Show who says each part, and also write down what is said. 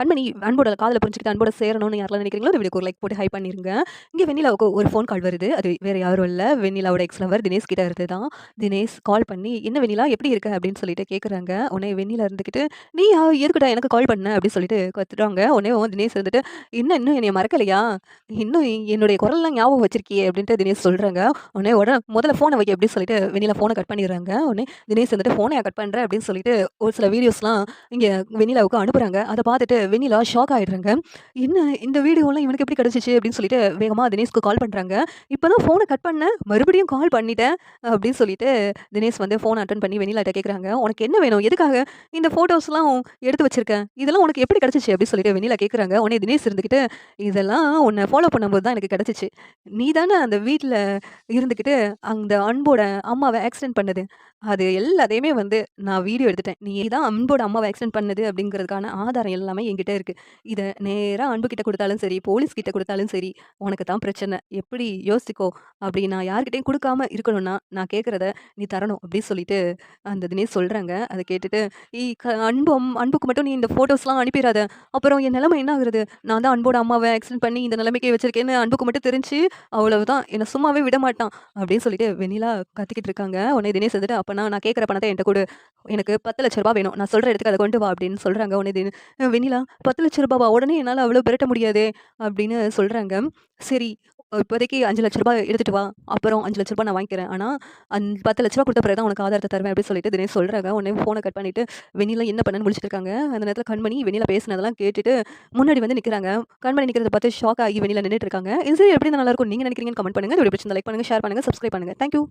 Speaker 1: கண்மணி அன்போட காதல புரிஞ்சுக்கிட்டு அன்போட சேரணும்னு யாரெல்லாம் நினைக்கிறீங்களோ, இந்த வீடியோக்கு ஒரு லைக் போட்டு ஹை பண்ணிருங்க. இங்கே வெண்ணிலாவுக்கு ஒரு ஃபோன் கால் வருது. அது வேறு யாரும் இல்லை வெண்ணிலாவோட எக்ஸ் லவர் தினேஷ் கிட்ட இருந்து தான். தினேஷ் கால் பண்ணி, "என்ன வெண்ணிலா எப்படி இருக்க?" அப்படின்னு சொல்லிட்டு கேட்குறாங்க. உடனே வெண்ணிலா இருந்துகிட்டு, "நீயா? எதுக்குடா எனக்கு கால் பண்ண?" அப்படின்னு சொல்லிட்டு கத்துறாங்க. உடனே தினேஷ் இருந்துட்டு, இன்னும் இன்னும் என்னை மறக்கலையா? இன்னும் என்னுடைய குரல்லாம் ஞாபகம் வச்சிருக்கியே!" அப்படின்ட்டு தினேஷ் சொல்கிறாங்க உடனே உடனே "முதல்ல ஃபோனை வைக்க அப்படின்னு சொல்லிட்டு வெண்ணிலா ஃபோனை கட் பண்ணிடுறாங்க. உடனே தினேஷ் வந்துட்டு, ஃபோனை கட் பண்ணுறேன் அப்படின்னு சொல்லிட்டு ஒரு சில வீடியோஸ்லாம் இங்கே வெண்ணிலாவுக்கு அனுப்புகிறாங்க அதை பார்த்துட்டு வெண்ணிலா ஷாக் ஆயிடுறாங்க. "என்ன இந்த வீடியோலாம் இவனுக்கு எப்படி கிடச்சிச்சு அப்படின்னு சொல்லிட்டு வேகமாக தினேஷ்க்கு கால் பண்ணுறாங்க இப்போ தான் ஃபோனை கட் பண்ணேன். மறுபடியும் கால் பண்ணிட்டேன்." அப்படின்னு சொல்லிட்டு தினேஷ் வந்து ஃபோன் அட்டன் பண்ணி வெண்ணிலாட்ட கேட்குறாங்க. "உனக்கு என்ன வேணும்? எதுக்காக இந்த ஃபோட்டோஸ்லாம் எடுத்து வச்சிருக்கேன் இதெல்லாம் உனக்கு எப்படி கிடச்சிச்சு அப்படின்னு சொல்லிட்டு வெண்ணிலா கேட்குறாங்க. உடனே தினேஷ் இருந்துகிட்டு, "இதெல்லாம் உன்னை ஃபாலோ பண்ணும்போது தான் எனக்கு கிடச்சிச்சு நீ தானே அந்த வீட்டில் இருந்துக்கிட்டு அந்த அன்போட அம்மாவை ஆக்சிடென்ட் பண்ணது. அது எல்லாத்தையுமே வந்து நான் வீடியோ எடுத்துட்டேன். நீ தான் அன்போட அம்மாவை ஆக்சிடென்ட் பண்ணது அப்படிங்கிறதுக்கான ஆதாரம் எல்லாமே என்கிட்ட இருக்கு. இதை நேராக அன்பு கிட்ட கொடுத்தாலும் சரி, போலீஸ் கிட்ட கொடுத்தாலும் சரி, உனக்கு தான் பிரச்சனை. எப்படி யோசிச்சுக்கோ. அப்படி நான் யார்கிட்டையும் கொடுக்காம இருக்கணும்னா, நான் கேட்குறத நீ தரணும்." அப்படின்னு சொல்லிட்டு அந்த தினேஷ் சொல்கிறாங்க அதை கேட்டுட்டு, "ஏய் க அன்பும் அன்புக்கு மட்டும் நீ இந்த ஃபோட்டோஸ்லாம் அனுப்பிடாத அப்புறம் என் நிலைமை என்ன ஆகுறது? நான் தான் அன்போட அம்மாவை ஆக்சிடென்ட் பண்ணி இந்த நிலைமைக்கு வச்சிருக்கேன்னு அன்புக்கு மட்டும் தெரிஞ்சு, அவ்வளவுதான். என்னை சும்மாவே விடமாட்டான்." அப்படின்னு சொல்லிட்டு வெண்ணிலா கத்திக்கிட்டு இருக்காங்க. உடனே தினேஷ் வந்துட்டு, அப்போ நான் கேட்குற பணத்தை என்கிட்ட குடு. எனக்கு பத்து லட்ச ரூபா வேணும். நான் சொல்கிற இடத்துக்கு அதை கொண்டு வா." அப்படின்னு சொல்கிறாங்க உடனே தின வெண்ணிலா, "ரூ. 10,00,000வா? உடனே என்னால் அவ்வளோ பெரட்ட முடியாதே." அப்படின்னு சொல்கிறாங்க "சரி இப்போதைக்கு ரூ. 5,00,000 எடுத்துட்டு வா. அப்புறம் அஞ்சு லட்ச ரூபா நான் வாங்கிக்கிறேன். ஆனால் அந் பத்து லட்ச ரூபா கொடுத்த பிறகு தான் உனக்கு ஆதாரத்தை தருவேன்." அப்படின்னு சொல்லிட்டு தினே சொல்கிறாங்க உடனே ஃபோனை கட் பண்ணிவிட்டு வெண்ணிலா என்ன பண்ணனு முடிச்சிருக்காங்க அந்த நேரத்தில் கண்மணி வெண்ணிலா பேசினதெல்லாம் கேட்டுட்டு முன்னாடி வந்து நிற்கிறாங்க கண்மணி நிற்கிறத பார்த்து ஷாக் ஆகி வெண்ணிலா நின்றுட்டு இருக்காங்க. இந்த எப்படி நல்லாயிருக்கும் நீங்கள் நினைக்கிறீங்கன்னு கமெண்ட் பண்ணுங்க. இப்படி பிரச்சனை பிடிச்சிருந்தா லைக் பண்ணுங்கள் ஷேர் பண்ணுங்கள் சப்ஸ்கிரைப் பண்ணுங்க. Thank you.